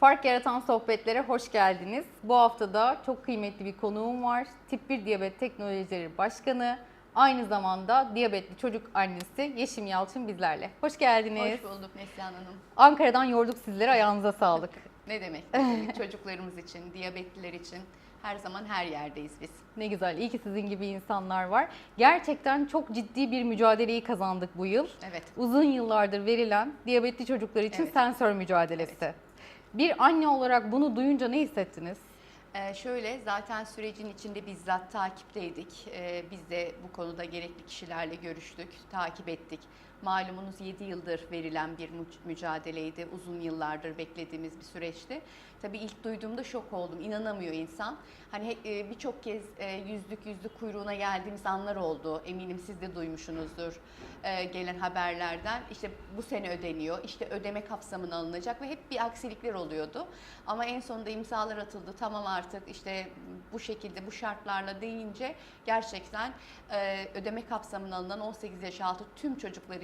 Fark Yaratan Sohbetlere hoş geldiniz. Bu hafta da çok kıymetli bir konuğum var. Tip 1 Diyabet Teknolojileri Başkanı, aynı zamanda diyabetli çocuk annesi Yeşim Yalçın bizlerle. Hoş geldiniz. Hoş bulduk Neslihan Hanım. Ankara'dan yorduk sizleri, ayağınıza sağlık. Ne demek? Çocuklarımız için, diyabetliler için her zaman her yerdeyiz biz. Ne güzel, iyi ki sizin gibi insanlar var. Gerçekten çok ciddi bir mücadeleyi kazandık bu yıl. Evet. Uzun yıllardır verilen diyabetli çocuklar için Evet. sensör mücadelesi. Bir anne olarak bunu duyunca ne hissettiniz? Ee, şöyle zaten sürecin içinde bizzat takipteydik. Ee, biz de bu konuda gerekli kişilerle görüştük, takip ettik. Malumunuz 7 yıldır verilen bir mü- mücadeleydi. Uzun yıllardır beklediğimiz bir süreçti. Tabii ilk duyduğumda şok oldum. İnanamıyor insan. Hani e, birçok kez e, yüzlük yüzlük kuyruğuna geldiğimiz anlar oldu. Eminim siz de duymuşsunuzdur e, gelen haberlerden. İşte bu sene ödeniyor, işte ödeme kapsamına alınacak ve hep bir aksilikler oluyordu. Ama en sonunda imzalar atıldı. Tamam artık işte bu şekilde bu şartlarla deyince gerçekten ödeme kapsamına alınan 18 yaş altı tüm çocuklar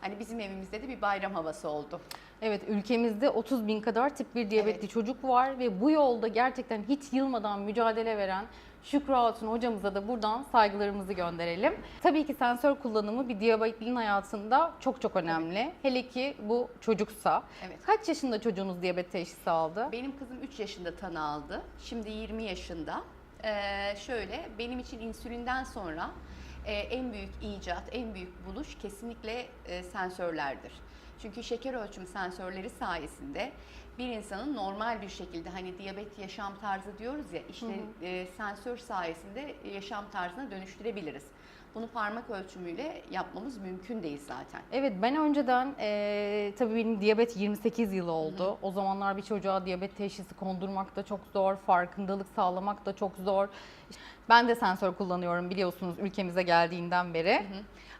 hani bizim evimizde de bir bayram havası oldu. Evet ülkemizde 30 bin kadar tip 1 diyabetli Evet. çocuk var ve bu yolda gerçekten hiç yılmadan mücadele veren Şükrü Hatun hocamıza da buradan saygılarımızı gönderelim. Tabii ki sensör kullanımı bir diyabetlinin hayatında çok çok önemli. Hele ki bu çocuksa. Evet. Kaç yaşında çocuğunuz diyabet teşhisi aldı? Benim kızım 3 yaşında tanı aldı. Şimdi 20 yaşında. Ee, şöyle benim için insülinden sonra e, en büyük icat, en büyük buluş kesinlikle e, sensörlerdir. Çünkü şeker ölçüm sensörleri sayesinde bir insanın normal bir şekilde hani diyabet yaşam tarzı diyoruz ya işte e, sensör sayesinde yaşam tarzına dönüştürebiliriz. Bunu parmak ölçümüyle yapmamız mümkün değil zaten. Evet ben önceden eee tabii benim diyabet 28 yıl oldu. O zamanlar bir çocuğa diyabet teşhisi kondurmak da çok zor, farkındalık sağlamak da çok zor. Ben de sensör kullanıyorum biliyorsunuz ülkemize geldiğinden beri.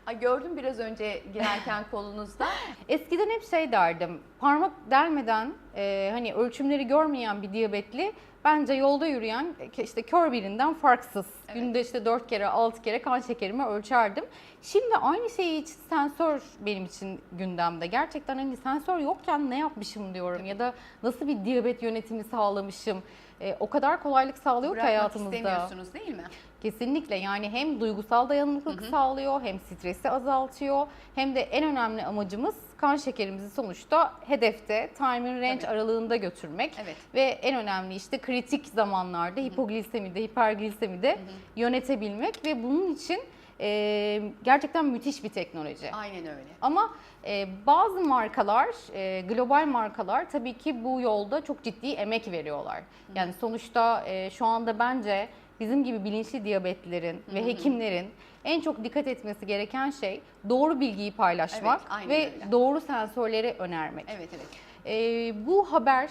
Ay gördüm biraz önce girerken kolunuzda. Eskiden hep şey derdim, parmak delmeden e, hani ölçümleri görmeyen bir diyabetli bence yolda yürüyen e, işte kör birinden farksız. Evet. Günde işte 4 kere 6 kere kan şekerimi ölçerdim. Şimdi aynı şeyi için sensör benim için gündemde. Gerçekten hani sensör yokken ne yapmışım diyorum ya da nasıl bir diyabet yönetimi sağlamışım. E, o kadar kolaylık sağlıyor ki Bırakmak hayatımızda. istemiyorsunuz değil mi? Kesinlikle yani hem duygusal dayanıklılık sağlıyor hem stresi azaltıyor hem de en önemli amacımız kan şekerimizi sonuçta hedefte time range Tabii. aralığında götürmek Evet. ve en önemli işte kritik zamanlarda hipoglisemide, hiperglisemide yönetebilmek ve bunun için e, gerçekten müthiş bir teknoloji. Aynen öyle. Ama e, bazı markalar, e, global markalar tabii ki bu yolda çok ciddi emek veriyorlar. Yani sonuçta e, şu anda bence bizim gibi bilinçli diyabetlilerin ve hekimlerin en çok dikkat etmesi gereken şey doğru bilgiyi paylaşmak Evet, aynen ve öyle. doğru sensörleri önermek. Evet evet. Ee, bu haber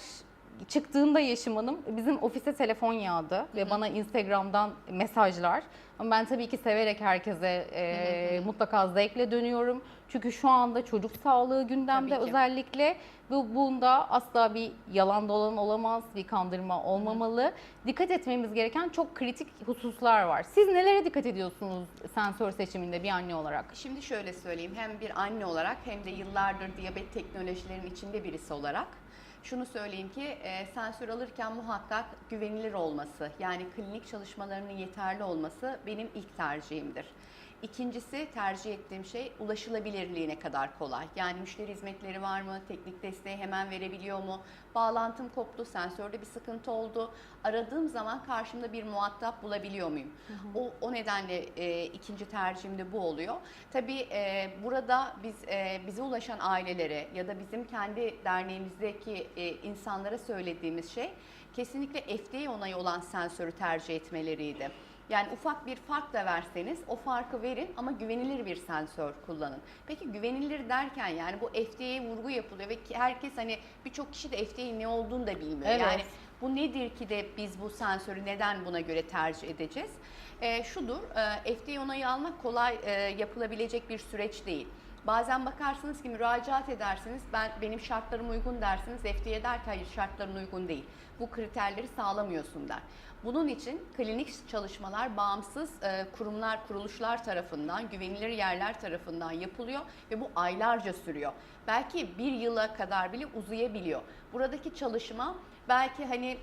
çıktığında Yeşim Hanım bizim ofise telefon yağdı ve bana Instagram'dan mesajlar. Ama ben tabii ki severek herkese e, mutlaka zevkle dönüyorum. Çünkü şu anda çocuk sağlığı gündemde Tabii ki. özellikle. Bu bunda asla bir yalan dolan olamaz, bir kandırma olmamalı. Dikkat etmemiz gereken çok kritik hususlar var. Siz nelere dikkat ediyorsunuz sensör seçiminde bir anne olarak? Şimdi şöyle söyleyeyim hem bir anne olarak hem de yıllardır diyabet teknolojilerinin içinde birisi olarak şunu söyleyeyim ki e, sensör alırken muhakkak güvenilir olması yani klinik çalışmalarının yeterli olması benim ilk tercihimdir. İkincisi tercih ettiğim şey ulaşılabilirliğine kadar kolay. Yani müşteri hizmetleri var mı? Teknik desteği hemen verebiliyor mu? Bağlantım koptu, sensörde bir sıkıntı oldu. Aradığım zaman karşımda bir muhatap bulabiliyor muyum? O, o nedenle e, ikinci tercihim de bu oluyor. Tabii e, burada biz e, bize ulaşan ailelere ya da bizim kendi derneğimizdeki e, insanlara söylediğimiz şey kesinlikle FDA onayı olan sensörü tercih etmeleriydi. Yani ufak bir fark da verseniz o farkı verin ama güvenilir bir sensör kullanın. Peki güvenilir derken yani bu FDA'ye vurgu yapılıyor ve herkes hani birçok kişi de FDA'nin ne olduğunu da bilmiyor. Evet. Yani bu nedir ki de biz bu sensörü neden buna göre tercih edeceğiz? Ee, şudur, e, FDA onayı almak kolay e, yapılabilecek bir süreç değil. Bazen bakarsınız ki müracaat edersiniz. Ben benim şartlarım uygun dersiniz. FDA der ki hayır şartların uygun değil. Bu kriterleri sağlamıyorsun der. Bunun için klinik çalışmalar bağımsız e, kurumlar, kuruluşlar tarafından, güvenilir yerler tarafından yapılıyor ve bu aylarca sürüyor. Belki bir yıla kadar bile uzayabiliyor. Buradaki çalışma belki hani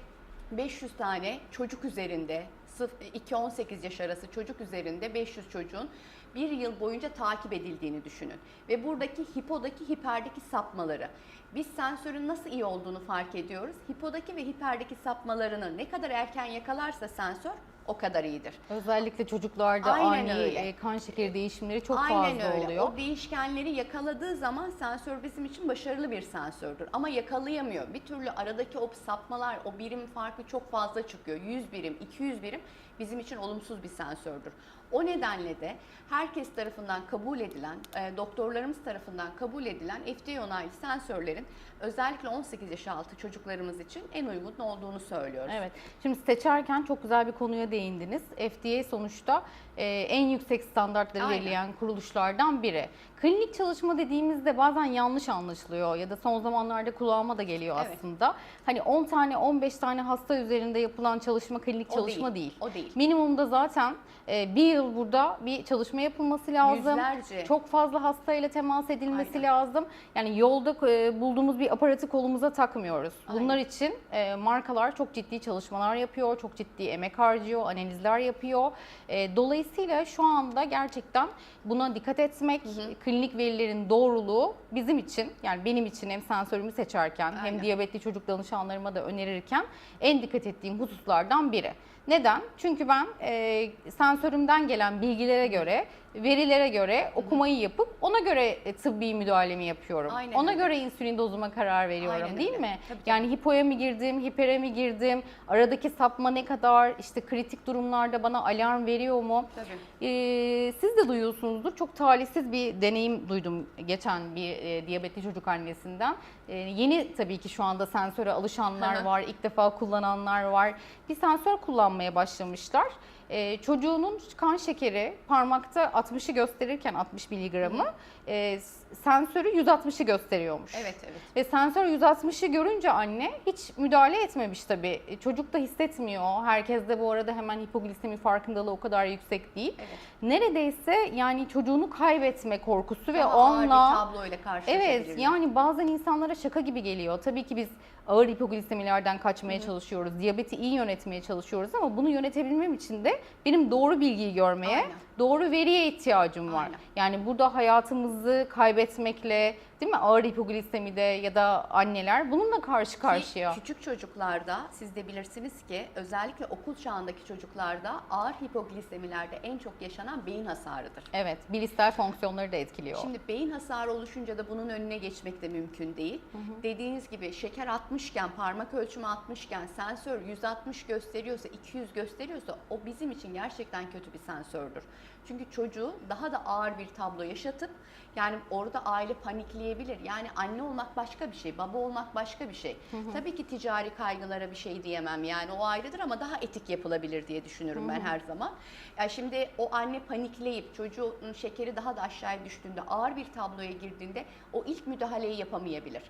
500 tane çocuk üzerinde, 2-18 yaş arası çocuk üzerinde 500 çocuğun bir yıl boyunca takip edildiğini düşünün. Ve buradaki hipodaki hiperdeki sapmaları. Biz sensörün nasıl iyi olduğunu fark ediyoruz. Hipodaki ve hiperdeki sapmalarını ne kadar erken yakalarsa sensör o kadar iyidir. Özellikle çocuklarda Aynen ani öyle. e, kan şekeri değişimleri çok Aynen fazla öyle. oluyor. O değişkenleri yakaladığı zaman sensör bizim için başarılı bir sensördür. Ama yakalayamıyor. Bir türlü aradaki o sapmalar, o birim farkı çok fazla çıkıyor. 100 birim, 200 birim bizim için olumsuz bir sensördür. O nedenle de herkes tarafından kabul edilen, e, doktorlarımız tarafından kabul edilen FDA onaylı sensörlerin özellikle 18 yaş altı çocuklarımız için en uygun olduğunu söylüyoruz. Evet. Şimdi seçerken çok güzel bir konuya değindiniz. FDA sonuçta e, en yüksek standartları Aynen. belirleyen kuruluşlardan biri. Klinik çalışma dediğimizde bazen yanlış anlaşılıyor ya da son zamanlarda kulağıma da geliyor Evet. aslında. Hani 10 tane 15 tane hasta üzerinde yapılan çalışma klinik O çalışma değil, değil. o değil. Minimumda zaten e, bir yıl burada bir çalışma yapılması lazım. Yüzlerce. Çok fazla hastayla temas edilmesi Aynen. lazım. Yani yolda e, bulduğumuz bir aparatı kolumuza takmıyoruz. Aynen. Bunlar için e, markalar çok ciddi çalışmalar yapıyor, çok ciddi emek harcıyor, analizler yapıyor. E, dolayısıyla şu anda gerçekten buna dikkat etmek, klinik verilerin doğruluğu bizim için yani benim için hem sensörümü seçerken hem Aynen. diyabetli çocuk danışanlarıma da önerirken en dikkat ettiğim hususlardan biri. Neden? Çünkü ben e, sensörümden gelen bilgilere göre, verilere göre okumayı yapıp ona göre e, tıbbi müdahalemi yapıyorum. Aynen ona öyle. göre insülin dozuma karar veriyorum Aynen değil öyle. mi? Tabii, tabii. Yani hipoya mı girdim, hipere mi girdim, aradaki sapma ne kadar, işte kritik durumlarda bana alarm veriyor mu? Tabii. Ee, siz de duyuyorsunuzdur. Çok talihsiz bir deneyim duydum geçen bir e, diyabetli çocuk annesinden. E, yeni tabii ki şu anda sensöre alışanlar Hı hı. var, ilk defa kullananlar var. Bir sensör kullanmaya başlamışlar. E, çocuğunun kan şekeri parmakta 60'ı gösterirken 60 miligramı e, sensörü 160'ı gösteriyormuş. Evet, evet. Ve sensör 160'ı görünce anne hiç müdahale etmemiş tabii. E, Çocuk da hissetmiyor. Herkes de bu arada hemen hipoglisemi farkındalığı o kadar yüksek değil. Evet. Neredeyse yani çocuğunu kaybetme korkusu ve Daha ağır bir onunla tabloyla. Evet yani bazen insanlara şaka gibi geliyor. Tabii ki biz ağır hipoglisemilerden kaçmaya çalışıyoruz. Diyabeti iyi yönetmeye çalışıyoruz ama bunu yönetebilmem için de benim doğru bilgiyi görmeye, Aynen. Doğru veriye ihtiyacım var. Aynen. Yani burada hayatımızı kaybetmekle değil mi ağır hipoglisemide ya da anneler bununla karşı Ki karşıya. küçük çocuklarda siz de bilirsiniz ki özellikle okul çağındaki çocuklarda ağır hipoglisemilerde en çok yaşanan beyin hasarıdır. Evet, bilişsel fonksiyonları da etkiliyor. Şimdi beyin hasarı oluşunca da bunun önüne geçmek de mümkün değil. Dediğiniz gibi şeker 60 iken, parmak ölçümü 60 iken sensör 160 gösteriyorsa, 200 gösteriyorsa o bizim için gerçekten kötü bir sensördür. Çünkü çocuğu daha da ağır bir tablo yaşatıp yani orada aile panikleyebilir. Yani anne olmak başka bir şey, baba olmak başka bir şey. Tabii ki ticari kaygılara bir şey diyemem yani o ayrıdır ama daha etik yapılabilir diye düşünürüm ben her zaman. Ya şimdi o anne panikleyip çocuğun şekeri daha da aşağıya düştüğünde ağır bir tabloya girdiğinde o ilk müdahaleyi yapamayabilir.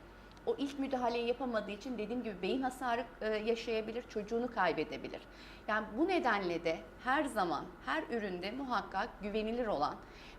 O ilk müdahaleyi yapamadığı için dediğim gibi beyin hasarı e, yaşayabilir, çocuğunu kaybedebilir. Yani bu nedenle de her zaman her üründe muhakkak güvenilir olan,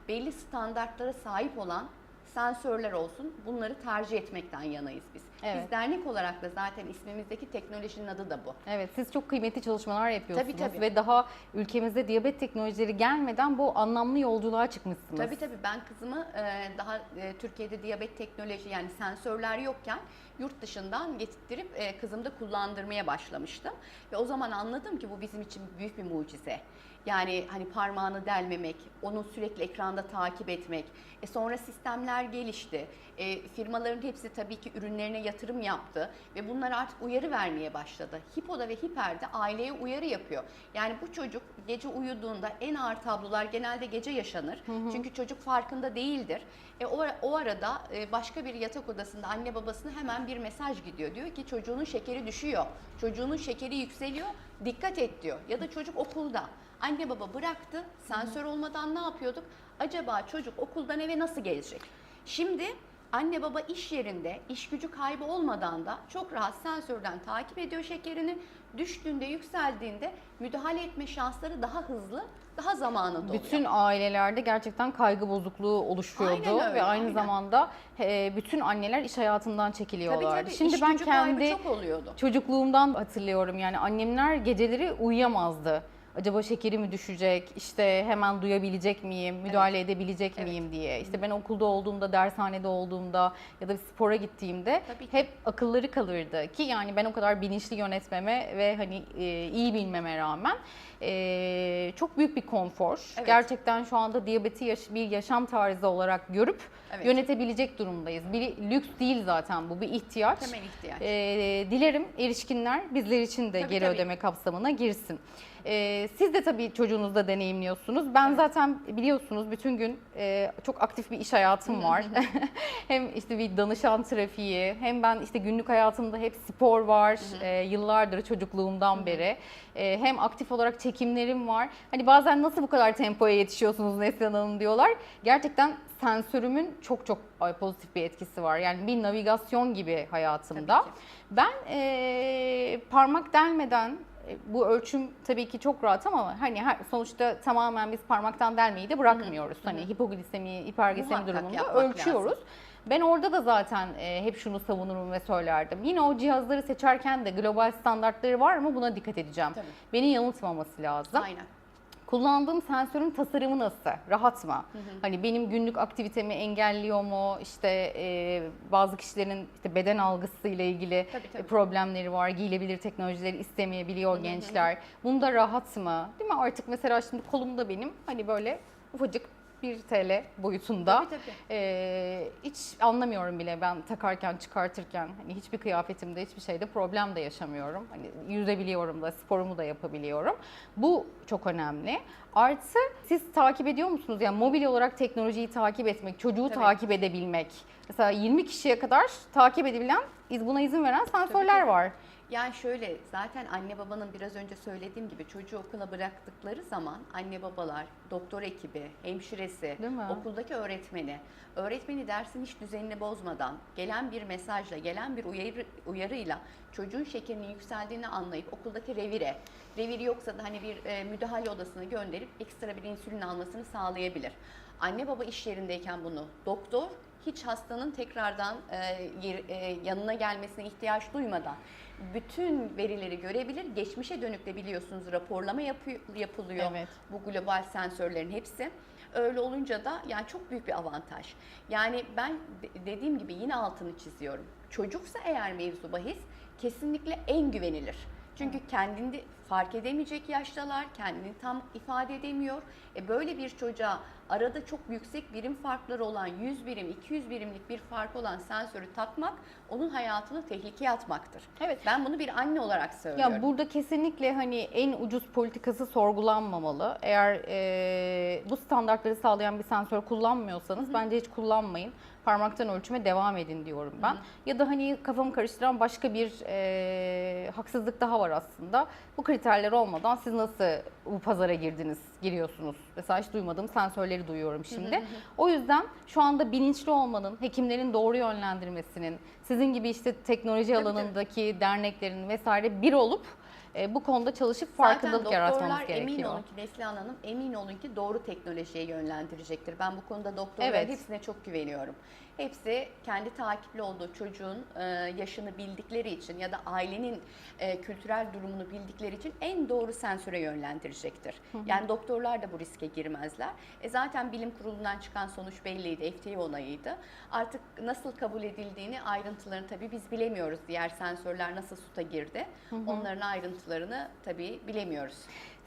belli standartlara sahip olan sensörler olsun. Bunları tercih etmekten yanayız biz. Evet. Biz dernek olarak da zaten ismimizdeki teknolojinin adı da bu. Evet, siz çok kıymetli çalışmalar yapıyorsunuz Tabii, tabii. ve daha ülkemizde diyabet teknolojileri gelmeden bu anlamlı yolculuğa çıkmışsınız. Tabii tabii ben kızımı e, daha e, Türkiye'de diyabet teknoloji yani sensörler yokken yurt dışından getirttirip e, kızımda kullandırmaya başlamıştım. Ve o zaman anladım ki bu bizim için büyük bir mucize. Yani hani parmağını delmemek, onu sürekli ekranda takip etmek. E sonra sistemler gelişti. E, firmaların hepsi tabii ki ürünlerine yatırım yaptı ve bunlar artık uyarı vermeye başladı. Hipo'da ve Hiper'de aileye uyarı yapıyor. Yani bu çocuk gece uyuduğunda en ağır tablolar genelde gece yaşanır. Çünkü çocuk farkında değildir. E o, o arada e, başka bir yatak odasında anne babasına hemen bir mesaj gidiyor. Diyor ki çocuğunun şekeri düşüyor. Çocuğunun şekeri yükseliyor. Dikkat et diyor. Ya da çocuk okulda. Anne baba bıraktı. Sensör olmadan ne yapıyorduk? Acaba çocuk okuldan eve nasıl gelecek? Şimdi anne baba iş yerinde iş gücü kaybı olmadan da çok rahat sensörden takip ediyor şekerini. Düştüğünde, yükseldiğinde müdahale etme şansları daha hızlı, daha zamanında oluyor. Bütün ailelerde gerçekten kaygı bozukluğu oluşuyordu Aynen öyle, ve aynı aynen. zamanda e, bütün anneler iş hayatından tabii çekiliyorlardı. tabii Şimdi iş ben gücü kaybı kendi çok oluyordu. çocukluğumdan hatırlıyorum yani annemler geceleri uyuyamazdı. Acaba şekeri mi düşecek? İşte hemen duyabilecek miyim? Müdahale edebilecek Evet. miyim diye. İşte ben okulda olduğumda, dershanede olduğumda ya da spora gittiğimde hep akılları kalırdı ki yani ben o kadar bilinçli yönetmeme ve hani e, iyi bilmeme rağmen e, çok büyük bir konfor. Evet. Gerçekten şu anda diyabeti yaş- bir yaşam tarzı olarak görüp Evet. yönetebilecek durumdayız. Bir lüks değil zaten bu bir ihtiyaç. Temel ihtiyaç. Ee, dilerim erişkinler bizler için de Tabii, geri tabii. ödeme kapsamına girsin. Ee, siz de tabii çocuğunuzda deneyimliyorsunuz. Ben Evet. zaten biliyorsunuz bütün gün e, çok aktif bir iş hayatım var. hem işte bir danışan trafiği, hem ben işte günlük hayatımda hep spor var. Ee, yıllardır çocukluğumdan beri. Ee, hem aktif olarak çekimlerim var. Hani bazen nasıl bu kadar tempoya yetişiyorsunuz Neslihan Hanım diyorlar. Gerçekten sensörümün çok çok pozitif bir etkisi var. Yani bir navigasyon gibi hayatımda. Ben eee, parmak delmeden e, bu ölçüm tabii ki çok rahat ama hani her, sonuçta tamamen biz parmaktan delmeyi de bırakmıyoruz. Hani hipoglisemi, hiperglisemi Muhakkak durumunda ölçüyoruz. Ben orada da zaten e, hep şunu savunurum ve söylerdim. Yine o cihazları seçerken de global standartları var mı buna dikkat edeceğim. Tabii. Beni yanıltmaması lazım. Aynen. Kullandığım sensörün tasarımı nasıl? Rahat mı? Hani benim günlük aktivitemi engelliyor mu? İşte e, bazı kişilerin işte beden algısı ile ilgili Tabii, tabii. problemleri var. Giyilebilir teknolojileri istemeyebiliyor gençler. Bunda rahat mı? Değil mi? Artık mesela şimdi kolumda benim hani böyle ufacık 1 TL boyutunda. Tabii, tabii. Ee, hiç anlamıyorum bile ben takarken çıkartırken hani hiçbir kıyafetimde hiçbir şeyde problem de yaşamıyorum. Hani yüzebiliyorum da sporumu da yapabiliyorum. Bu çok önemli. Artı siz takip ediyor musunuz? Yani mobil olarak teknolojiyi takip etmek, çocuğu Tabii. takip edebilmek. Mesela 20 kişiye kadar takip edebilen, buna izin veren sensörler tabii. var. Yani şöyle zaten anne babanın biraz önce söylediğim gibi çocuğu okula bıraktıkları zaman anne babalar, doktor ekibi, hemşiresi, okuldaki öğretmeni, öğretmeni dersin hiç düzenini bozmadan gelen bir mesajla, gelen bir uyarı, uyarıyla çocuğun şekerinin yükseldiğini anlayıp okuldaki revire, revir yoksa da hani bir e, müdahale odasına gönderip ekstra bir insülin almasını sağlayabilir. Anne baba iş yerindeyken bunu doktor hiç hastanın tekrardan e, e, yanına gelmesine ihtiyaç duymadan bütün verileri görebilir. Geçmişe dönük de biliyorsunuz raporlama yapı- yapılıyor Evet. bu global sensörlerin hepsi. Öyle olunca da yani çok büyük bir avantaj. Yani ben de- dediğim gibi yine altını çiziyorum. Çocuksa eğer mevzu bahis kesinlikle en güvenilir. Çünkü kendini fark edemeyecek yaştalar, kendini tam ifade edemiyor. E böyle bir çocuğa arada çok yüksek birim farkları olan 100 birim, 200 birimlik bir fark olan sensörü takmak onun hayatını tehlikeye atmaktır. Evet. Ben bunu bir anne olarak söylüyorum. Ya burada kesinlikle hani en ucuz politikası sorgulanmamalı. Eğer e, bu standartları sağlayan bir sensör kullanmıyorsanız bence hiç kullanmayın. Parmaktan ölçüme devam edin diyorum ben. Ya da hani kafamı karıştıran başka bir e, haksızlık daha var aslında. Bu kriterler olmadan siz nasıl bu pazara girdiniz, giriyorsunuz? Mesela hiç duymadığım sensörleri duyuyorum şimdi. O yüzden şu anda bilinçli olmanın, hekimlerin doğru yönlendirmesinin, sizin gibi işte teknoloji Tabii, tabii. alanındaki derneklerin vesaire bir olup e, bu konuda çalışıp Zaten farkındalık yaratmamız doktorlar emin gerekiyor. olun ki Neslihan Hanım emin olun ki doğru teknolojiye yönlendirecektir. Ben bu konuda doktorların Evet. hepsine çok güveniyorum. Hepsi kendi takipli olduğu çocuğun e, yaşını bildikleri için ya da ailenin e, kültürel durumunu bildikleri için en doğru sensöre yönlendirecektir. Yani doktorlar da bu riske girmezler. E zaten bilim kurulundan çıkan sonuç belliydi, FDA onayıydı. Artık nasıl kabul edildiğini ayrıntılarını tabii biz bilemiyoruz. Diğer sensörler nasıl suta girdi? Onların ayrıntılarını tabii bilemiyoruz.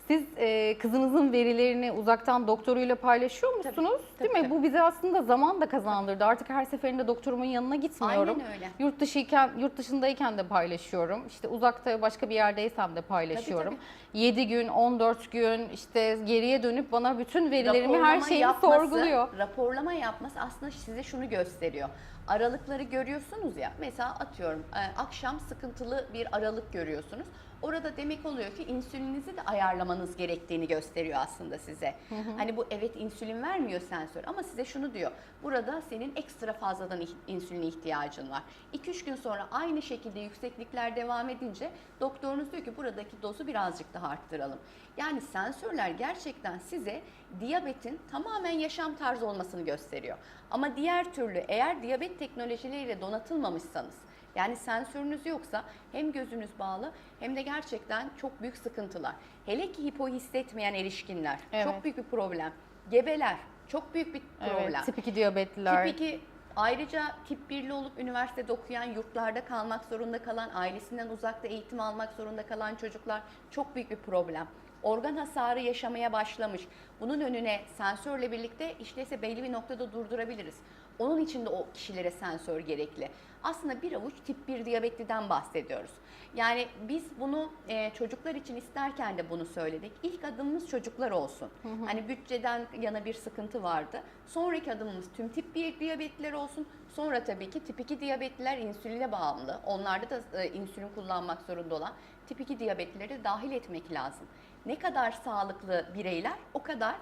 Siz e, kızınızın verilerini uzaktan doktoruyla paylaşıyor musunuz? tabii, Değil mi? tabii. Bu bize aslında zaman da kazandırdı. Artık her seferinde doktorumun yanına gitmiyorum. Aynen öyle. Yurt dışıyken, yurt dışındayken de paylaşıyorum. İşte uzakta başka bir yerdeysem de paylaşıyorum. 7 gün, 14 gün işte geriye dönüp bana bütün verilerimi her Raporlama şeyimi yapması- sorguluyor. Raporlama yapması aslında size şunu gösteriyor. aralıkları görüyorsunuz ya. Mesela atıyorum e, akşam sıkıntılı bir aralık görüyorsunuz. Orada demek oluyor ki insülinizi de ayarlamanız gerektiğini gösteriyor aslında size. Hani bu evet insülin vermiyor sensör ama size şunu diyor. Burada senin ekstra fazladan insüline ihtiyacın var. 2-3 gün sonra aynı şekilde yükseklikler devam edince doktorunuz diyor ki buradaki dozu birazcık daha arttıralım. Yani sensörler gerçekten size diyabetin tamamen yaşam tarzı olmasını gösteriyor. Ama diğer türlü eğer diyabet teknolojileriyle donatılmamışsanız yani sensörünüz yoksa hem gözünüz bağlı hem de gerçekten çok büyük sıkıntılar. Hele ki hipo hissetmeyen erişkinler Evet. çok büyük bir problem. Gebeler çok büyük bir problem. Evet, tip 2 diyabetliler. Tip 2 ayrıca tip 1'li olup üniversitede okuyan, yurtlarda kalmak zorunda kalan, ailesinden uzakta eğitim almak zorunda kalan çocuklar çok büyük bir problem. Organ hasarı yaşamaya başlamış. Bunun önüne sensörle birlikte işleyse belli bir noktada durdurabiliriz. Onun için de o kişilere sensör gerekli. Aslında bir avuç tip 1 diyabetliden bahsediyoruz. Yani biz bunu e, çocuklar için isterken de bunu söyledik. İlk adımımız çocuklar olsun. Hani bütçeden yana bir sıkıntı vardı. Sonraki adımımız tüm tip 1 diyabetliler olsun. Sonra tabii ki tip 2 diyabetliler insüline bağımlı. Onlarda da e, insülin kullanmak zorunda olan tip 2 diyabetlileri de dahil etmek lazım. Ne kadar sağlıklı bireyler o kadar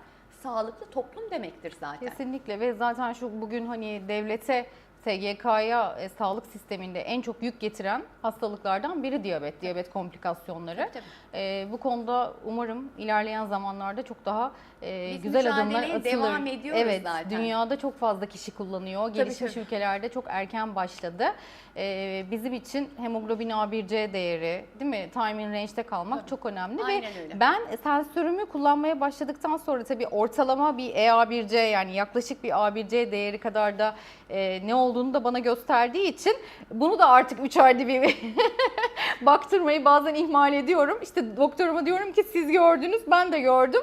sağlıklı toplum demektir zaten. Kesinlikle ve zaten şu bugün hani devlete SGK'ya e, sağlık sisteminde en çok yük getiren hastalıklardan biri diyabet, diyabet komplikasyonları. Tabii. E, bu konuda umarım ilerleyen zamanlarda çok daha e, Biz güzel adımlar atılır. devam ediyoruz evet, zaten. dünyada çok fazla kişi kullanıyor. Gelişmiş tabii. ülkelerde çok erken başladı. E, bizim için hemoglobin A1C değeri, değil mi? Time in range'de kalmak Tabii. çok önemli Aynen ve öyle. ben sensörümü kullanmaya başladıktan sonra tabii ortalama bir EA1C yani yaklaşık bir A1C değeri kadar da e, ne olduğunu da bana gösterdiği için bunu da artık 3 ayda bir baktırmayı bazen ihmal ediyorum. İşte doktoruma diyorum ki siz gördünüz ben de gördüm.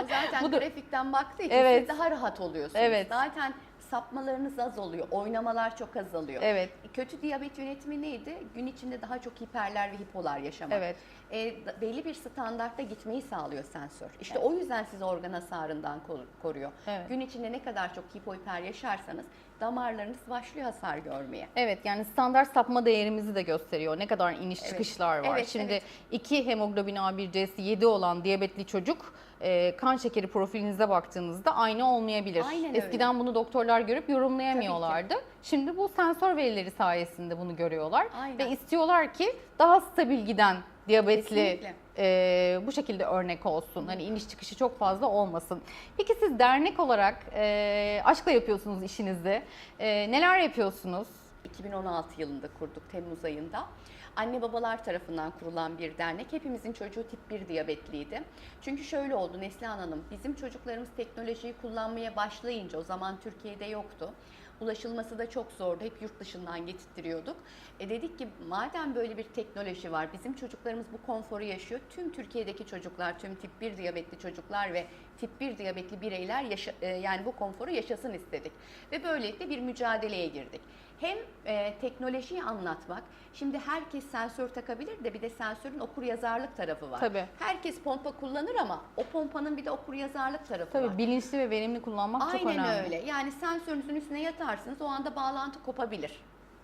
Zaten Bu da- grafikten baktığı için Evet. siz daha rahat oluyorsunuz. Evet. Zaten sapmalarınız az oluyor, oynamalar çok azalıyor. evet, Kötü diyabet yönetimi neydi? Gün içinde daha çok hiperler ve hipolar yaşamak. evet. E, belli bir standartta gitmeyi sağlıyor sensör. İşte o yüzden sizi organ hasarından kor- koruyor. Evet. Gün içinde ne kadar çok hipohiper yaşarsanız damarlarınız başlıyor hasar görmeye. Evet yani standart sapma değerimizi de gösteriyor. Ne kadar iniş Evet. çıkışlar var. Evet, Şimdi evet. 2 hemoglobin A1C'si 7 olan diyabetli çocuk e, kan şekeri profilinize baktığınızda aynı olmayabilir. Aynen öyle. Eskiden bunu doktorlar görüp yorumlayamıyorlardı. Şimdi bu sensör verileri sayesinde bunu görüyorlar Aynen. ve istiyorlar ki daha stabil giden diyabetli e, bu şekilde örnek olsun. Hani iniş çıkışı çok fazla olmasın. Peki siz dernek olarak e, aşkla yapıyorsunuz işinizi. E, neler yapıyorsunuz? 2016 yılında kurduk Temmuz ayında. Anne babalar tarafından kurulan bir dernek. Hepimizin çocuğu tip 1 diyabetliydi. Çünkü şöyle oldu Neslihan Hanım, bizim çocuklarımız teknolojiyi kullanmaya başlayınca o zaman Türkiye'de yoktu. Ulaşılması da çok zordu. Hep yurt dışından getirttiriyorduk. E dedik ki madem böyle bir teknoloji var, bizim çocuklarımız bu konforu yaşıyor. Tüm Türkiye'deki çocuklar, tüm tip 1 diyabetli çocuklar ve tip 1 diyabetli bireyler yaşa- e, yani bu konforu yaşasın istedik. Ve böylelikle bir mücadeleye girdik. Hem e, teknolojiyi anlatmak, şimdi herkes sensör takabilir de bir de sensörün okur yazarlık tarafı var. Tabii. Herkes pompa kullanır ama o pompanın bir de okur yazarlık tarafı var. Tabii bilinçli ve verimli kullanmak çok Aynen önemli. öyle. Yani sensörünüzün üstüne yatarsınız o anda bağlantı kopabilir.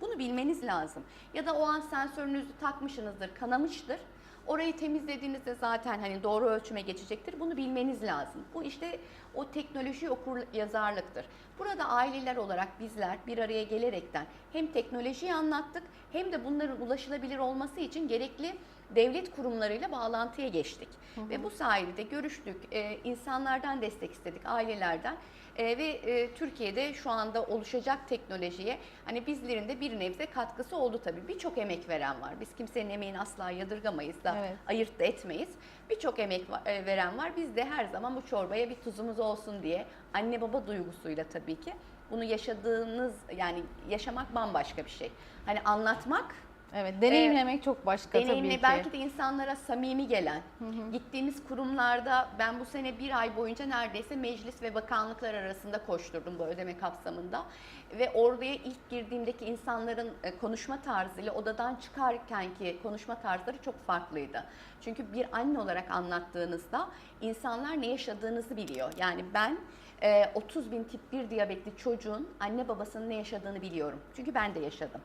Bunu bilmeniz lazım. Ya da o an sensörünüzü takmışsınızdır, kanamıştır. Orayı temizlediğinizde zaten hani doğru ölçüme geçecektir. Bunu bilmeniz lazım. Bu işte o teknoloji okur yazarlıktır. Burada aileler olarak bizler bir araya gelerekten hem teknolojiyi anlattık hem de bunların ulaşılabilir olması için gerekli devlet kurumlarıyla bağlantıya geçtik. Ve bu sayede görüştük, e, insanlardan destek istedik, ailelerden. E, ve e, Türkiye'de şu anda oluşacak teknolojiye hani bizlerin de bir nebze katkısı oldu tabii. Birçok emek veren var. Biz kimsenin emeğini asla yadırgamayız da Evet. ayırt da etmeyiz. Birçok emek e, veren var. Biz de her zaman bu çorbaya bir tuzumuz olsun diye anne baba duygusuyla tabii ki bunu yaşadığınız yani yaşamak bambaşka bir şey. Hani anlatmak Evet, deneyimlemek çok başka tabii deneyimle ki. belki de insanlara samimi gelen, gittiğimiz kurumlarda ben bu sene bir ay boyunca neredeyse meclis ve bakanlıklar arasında koşturdum bu ödeme kapsamında. Ve oraya ilk girdiğimdeki insanların e, konuşma tarzıyla odadan çıkarkenki konuşma tarzları çok farklıydı. Çünkü bir anne olarak anlattığınızda insanlar ne yaşadığınızı biliyor. Yani ben e, 30 bin tip 1 diyabetli çocuğun anne babasının ne yaşadığını biliyorum. Çünkü ben de yaşadım.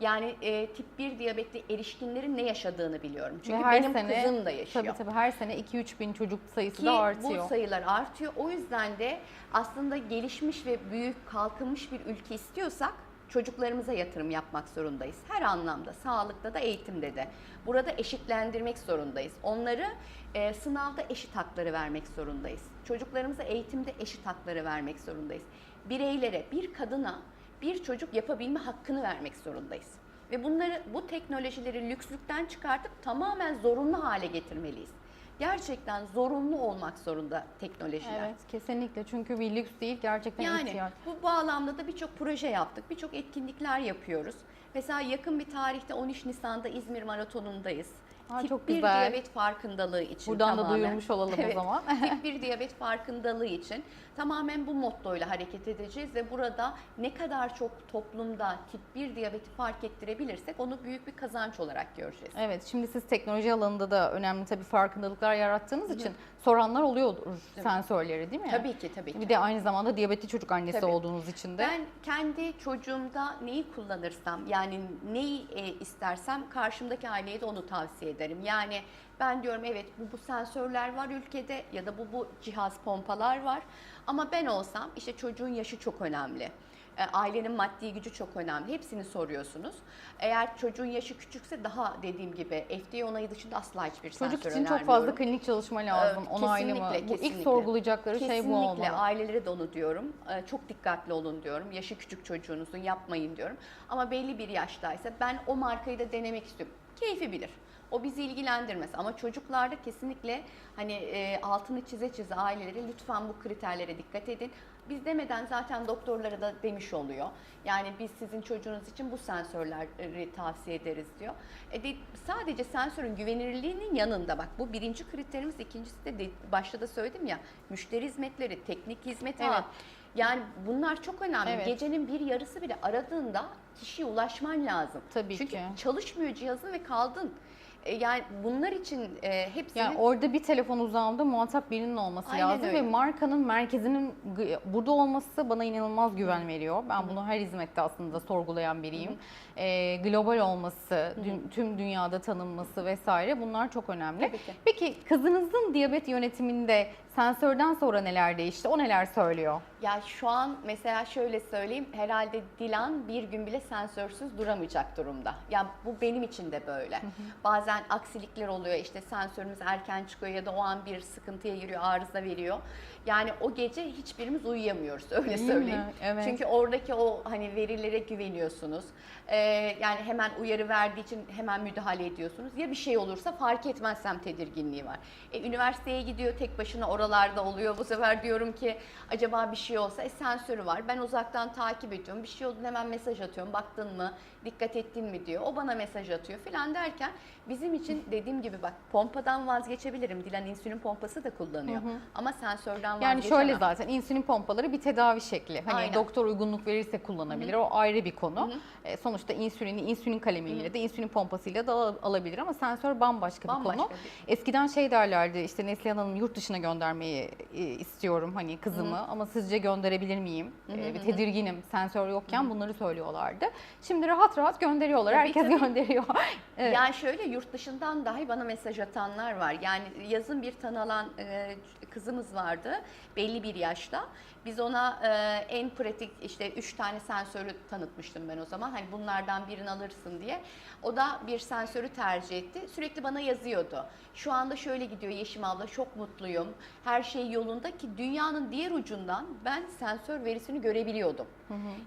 Yani e, tip 1 diyabetli erişkinlerin ne yaşadığını biliyorum. Çünkü Ve her benim sene, kızım da yaşıyor. Tabii tabii her sene 2-3 bin çocuk sayısı Ki da artıyor. bu sayılar artıyor. O yüzden de aslında gelişmiş ve büyük kalkınmış bir ülke istiyorsak çocuklarımıza yatırım yapmak zorundayız. Her anlamda, sağlıkta da eğitimde de. Burada eşitlendirmek zorundayız. Onları e, sınavda eşit hakları vermek zorundayız. Çocuklarımıza eğitimde eşit hakları vermek zorundayız. Bireylere, bir kadına bir çocuk yapabilme hakkını vermek zorundayız. Ve bunları bu teknolojileri lükslükten çıkartıp tamamen zorunlu hale getirmeliyiz. Gerçekten zorunlu olmak zorunda teknolojiler. Evet kesinlikle çünkü bir lüks değil gerçekten Yani ihtiyaç. bu bağlamda da birçok proje yaptık, birçok etkinlikler yapıyoruz. Mesela yakın bir tarihte 13 Nisan'da İzmir Maratonundayız. Aa, Tip çok 1 güzel. diyabet farkındalığı için Buradan da tamamen. duyurmuş olalım Evet. o zaman. Tip 1 diyabet farkındalığı için tamamen bu mottoyla hareket edeceğiz ve burada ne kadar çok toplumda tip 1 diyabeti fark ettirebilirsek onu büyük bir kazanç olarak göreceğiz. Evet şimdi siz teknoloji alanında da önemli tabii farkındalıklar yarattığınız için soranlar oluyordur sensörleri değil mi? Tabii ki tabii ki. Bir de aynı zamanda diyabetli çocuk annesi Tabii. olduğunuz için de. Ben kendi çocuğumda neyi kullanırsam yani neyi e, istersem karşımdaki aileye de onu tavsiye ederim. Yani ben diyorum evet bu, bu sensörler var ülkede ya da bu bu cihaz pompalar var ama ben olsam işte çocuğun yaşı çok önemli. E, Ailenin maddi gücü çok önemli. Hepsini soruyorsunuz. Eğer çocuğun yaşı küçükse daha dediğim gibi FDA onayı dışında asla hiçbir Çocuk sensör için çok fazla klinik çalışma lazım. Ee, Onaylı mı? kesinlikle, Bu ilk kesinlikle. sorgulayacakları şey bu Kesinlikle olmalı. ailelere de onu diyorum. Ee, Çok dikkatli olun diyorum. Yaşı küçük çocuğunuzun yapmayın diyorum. Ama belli bir yaştaysa ben o markayı da denemek istiyorum. Keyfi bilir. O bizi ilgilendirmez ama çocuklarda kesinlikle hani e, altını çize çize ailelere lütfen bu kriterlere dikkat edin. Biz demeden zaten doktorlara da demiş oluyor. Yani biz sizin çocuğunuz için bu sensörleri tavsiye ederiz diyor. E de, sadece sensörün güvenilirliğinin yanında bak bu birinci kriterimiz ikincisi de, de başta da söyledim ya müşteri hizmetleri, teknik hizmet Evet. Yani bunlar çok önemli. Evet. Gecenin bir yarısı bile aradığında kişiye ulaşman lazım. Tabii Çünkü ki. çalışmıyor cihazın ve kaldın. E, yani bunlar için e, hepsinin Yani orada bir telefon uzağında muhatap birinin olması Aynen lazım öyle. ve markanın merkezinin burada olması bana inanılmaz güven veriyor. Ben bunu her hizmette aslında sorgulayan biriyim. Ee, global olması, dü- tüm dünyada tanınması vesaire bunlar çok önemli. Peki kızınızın diyabet yönetiminde sensörden sonra neler değişti? O neler söylüyor? Ya şu an mesela şöyle söyleyeyim herhalde Dilan bir gün bile sensörsüz duramayacak durumda. Ya bu benim için de böyle. Bazen aksilikler oluyor işte sensörümüz erken çıkıyor ya da o an bir sıkıntıya giriyor arıza veriyor. Yani o gece hiçbirimiz uyuyamıyoruz öyle Değil mi? söyleyeyim. Evet. Çünkü oradaki o hani verilere güveniyorsunuz. Ee, yani hemen uyarı verdiği için hemen müdahale ediyorsunuz. Ya bir şey olursa fark etmezsem tedirginliği var. E, üniversiteye gidiyor tek başına oralarda oluyor. Bu sefer diyorum ki acaba bir şey olsa e, sensörü var. Ben uzaktan takip ediyorum. Bir şey olduğunda hemen mesaj atıyorum. Baktın mı? Dikkat ettin mi diyor. O bana mesaj atıyor filan derken bizim için dediğim gibi bak pompadan vazgeçebilirim. Dilan insülin pompası da kullanıyor. Ama sensörden Yani vazgeçemem. şöyle zaten insülin pompaları bir tedavi şekli. Hani Aynen. doktor uygunluk verirse kullanabilir. O ayrı bir konu. E, sonuçta insülini insülin kalemiyle de insülin pompasıyla da al- alabilir ama sensör bambaşka, Bambaşka bir konu. bir- Eskiden şey derlerdi işte Neslihan Hanım yurt dışına göndermeyi e, istiyorum hani kızımı ama sizce gönderebilir miyim? E, bir tedirginim sensör yokken bunları söylüyorlardı. Şimdi rahat rahat gönderiyorlar. Tabii, Herkes tabii. gönderiyor. Evet. Yani şöyle yurt dışından dahi bana mesaj atanlar var. Yani yazın bir tanılan e, kızımız vardı belli bir yaşta. Biz ona e, en pratik işte üç tane sensörü tanıtmıştım ben o zaman. Hani bunlardan birini alırsın diye. O da bir sensörü tercih etti. Sürekli bana yazıyordu. Şu anda şöyle gidiyor Yeşim abla çok mutluyum. Her şey yolunda ki dünyanın diğer ucundan ben sensör verisini görebiliyordum.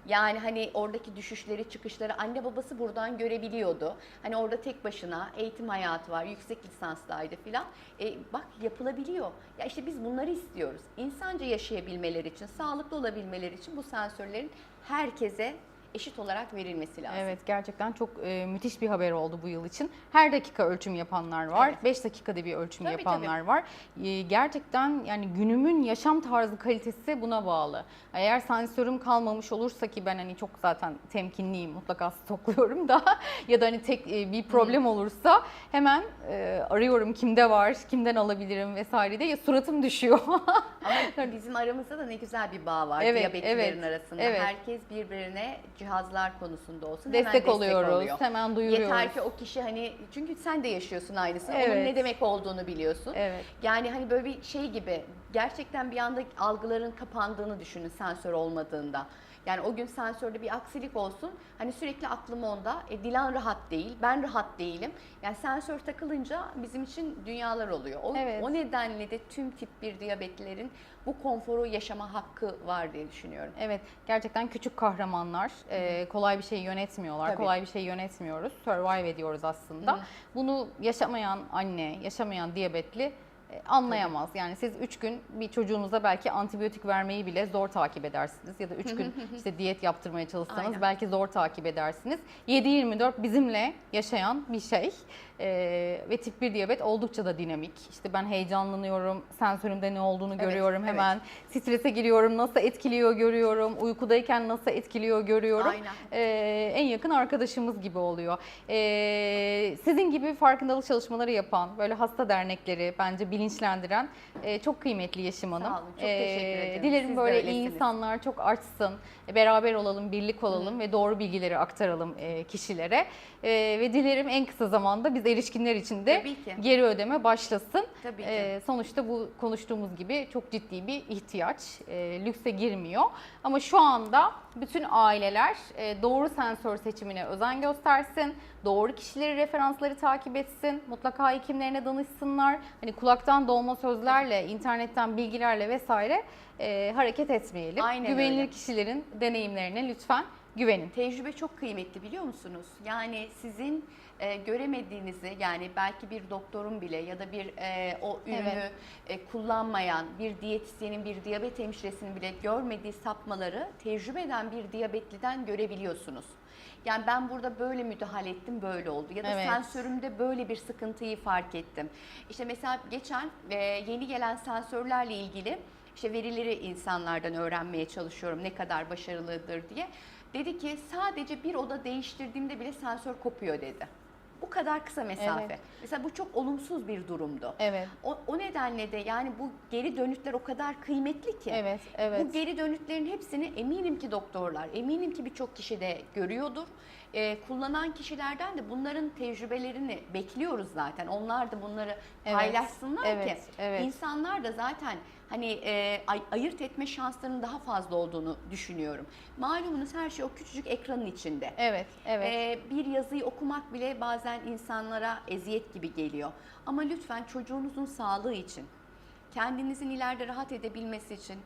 Yani hani oradaki düşüşleri, çıkışları anne babası buradan görebiliyordu. Hani orada tek başına eğitim hayatı var, yüksek lisanstaydı filan. E, bak yapılabiliyor. Ya işte biz bunları istiyoruz. İnsanca yaşayabilmeleri için, sağlıklı olabilmeleri için bu sensörlerin herkese eşit olarak verilmesi lazım. Evet gerçekten çok e, müthiş bir haber oldu bu yıl için. Her dakika ölçüm yapanlar var. Evet. 5 dakikada bir ölçüm Tabii, yapanlar var. E, gerçekten yani günümün yaşam tarzı kalitesi buna bağlı. Eğer sensörüm kalmamış olursa ki ben hani çok zaten temkinliyim mutlaka stokluyorum da ya da hani tek e, bir problem olursa hemen e, arıyorum kimde var, kimden alabilirim vesaire diye suratım düşüyor. Ama bizim aramızda da ne güzel bir bağ var Evet, diyabetlilerin evet, arasında. evet. Herkes birbirine cihazlar konusunda olsun hemen destek destek oluyoruz, oluyor. hemen duyuruyoruz. Yeter ki o kişi hani çünkü sen de yaşıyorsun aynısını. Onun Evet. ne demek olduğunu biliyorsun. Evet. Yani hani böyle bir şey gibi gerçekten bir anda algıların kapandığını düşünün sensör olmadığında. Yani o gün sensörde bir aksilik olsun. Hani sürekli aklım onda. E, Dilan rahat değil, ben rahat değilim. Yani sensör takılınca bizim için dünyalar oluyor. O, Evet. o nedenle de tüm tip 1 diyabetlilerin bu konforu yaşama hakkı var diye düşünüyorum. Evet, gerçekten küçük kahramanlar. Ee, kolay bir şey yönetmiyorlar. Tabii. Kolay bir şey yönetmiyoruz. Survive ediyoruz aslında. Hı. Bunu yaşamayan anne, yaşamayan diyabetli e, anlayamaz. Yani siz 3 gün bir çocuğunuza belki antibiyotik vermeyi bile zor takip edersiniz. Ya da 3 gün işte diyet yaptırmaya çalışsanız Aynen. belki zor takip edersiniz. 7-24 bizimle yaşayan bir şey. Ee, ve tip 1 diyabet oldukça da dinamik. İşte ben heyecanlanıyorum, sensörümde ne olduğunu Evet, görüyorum evet. hemen. Strese giriyorum, nasıl etkiliyor görüyorum. Uykudayken nasıl etkiliyor görüyorum. Aynen. Ee, en yakın arkadaşımız gibi oluyor. Ee, sizin gibi farkındalık çalışmaları yapan, böyle hasta dernekleri bence bilinçlendiren e, çok kıymetli Yeşim Hanım. Sağ olun, çok teşekkür ederim. Dilerim Siz böyle iyi insanlar çok artsın, e, beraber olalım, birlik olalım ve doğru bilgileri aktaralım e, kişilere. E, ve dilerim en kısa zamanda biz erişkinler için de geri ödeme başlasın. Tabii ki. Ee, sonuçta bu konuştuğumuz gibi çok ciddi bir ihtiyaç. Ee, lükse girmiyor. Ama şu anda bütün aileler e, doğru sensör seçimine özen göstersin. Doğru kişileri, referansları takip etsin. Mutlaka hekimlerine danışsınlar. Hani kulaktan dolma sözlerle, internetten bilgilerle vesaire e, hareket etmeyelim. Aynen Güvenilir öyle. kişilerin deneyimlerine lütfen güvenin. Tecrübe çok kıymetli biliyor musunuz? Yani sizin e, göremediğinizi yani belki bir doktorun bile ya da bir e, o ürünü Evet. e, kullanmayan bir diyetisyenin bir diyabet hemşiresinin bile görmediği sapmaları tecrübe eden bir diyabetliden görebiliyorsunuz. Yani ben burada böyle müdahale ettim böyle oldu ya da Evet. sensörümde böyle bir sıkıntıyı fark ettim. İşte mesela geçen e, yeni gelen sensörlerle ilgili işte verileri insanlardan öğrenmeye çalışıyorum ne kadar başarılıdır diye. Dedi ki sadece bir oda değiştirdiğimde bile sensör kopuyor dedi. Bu kadar kısa mesafe. Evet. Mesela bu çok olumsuz bir durumdu. Evet. O, o nedenle de yani bu geri dönütler o kadar kıymetli ki. Evet, evet. Bu geri dönütlerin hepsini eminim ki doktorlar, eminim ki birçok kişi de görüyordur. Ee, kullanan kişilerden de bunların tecrübelerini bekliyoruz zaten. Onlar da bunları paylaşsınlar evet, ki evet. insanlar da zaten hani e, ay- ayırt etme şanslarının daha fazla olduğunu düşünüyorum. Malumunuz her şey o küçücük ekranın içinde. Evet, evet. Ee, bir yazıyı okumak bile bazen insanlara eziyet gibi geliyor. Ama lütfen çocuğunuzun sağlığı için, kendinizin ileride rahat edebilmesi için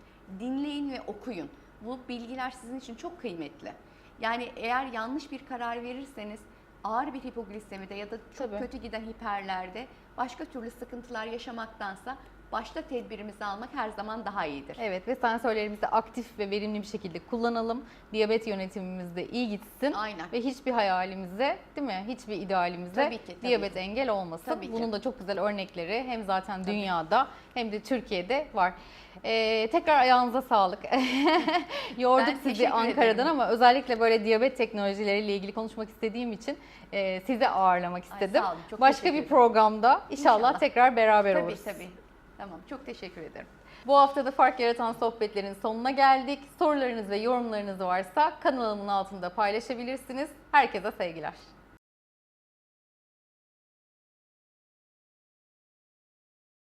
dinleyin ve okuyun. Bu bilgiler sizin için çok kıymetli. Yani eğer yanlış bir karar verirseniz ağır bir hipoglistemide ya da çok Tabii. kötü giden hiperlerde başka türlü sıkıntılar yaşamaktansa başta tedbirimizi almak her zaman daha iyidir. Evet ve sensörlerimizi aktif ve verimli bir şekilde kullanalım. Diyabet yönetimimiz de iyi gitsin. Aynen. Ve hiçbir hayalimize, değil mi? Hiçbir idealimize Tabii ki, tabii diyabet ki. engel olmasın. Tabii ki. Bunun da çok güzel örnekleri hem zaten dünyada hem de Türkiye'de var. Ee, tekrar ayağınıza sağlık. Yorduk Ben sizi Ankara'dan ederim. ama özellikle böyle diyabet teknolojileriyle ilgili konuşmak istediğim için e, sizi ağırlamak Ay, istedim. sağ olun, çok Başka bir programda inşallah, İnşallah. tekrar beraber Tabii oluruz. tabii. Tamam çok teşekkür ederim. Bu hafta da fark yaratan sohbetlerin sonuna geldik. Sorularınız ve yorumlarınız varsa kanalımın altında paylaşabilirsiniz. Herkese sevgiler.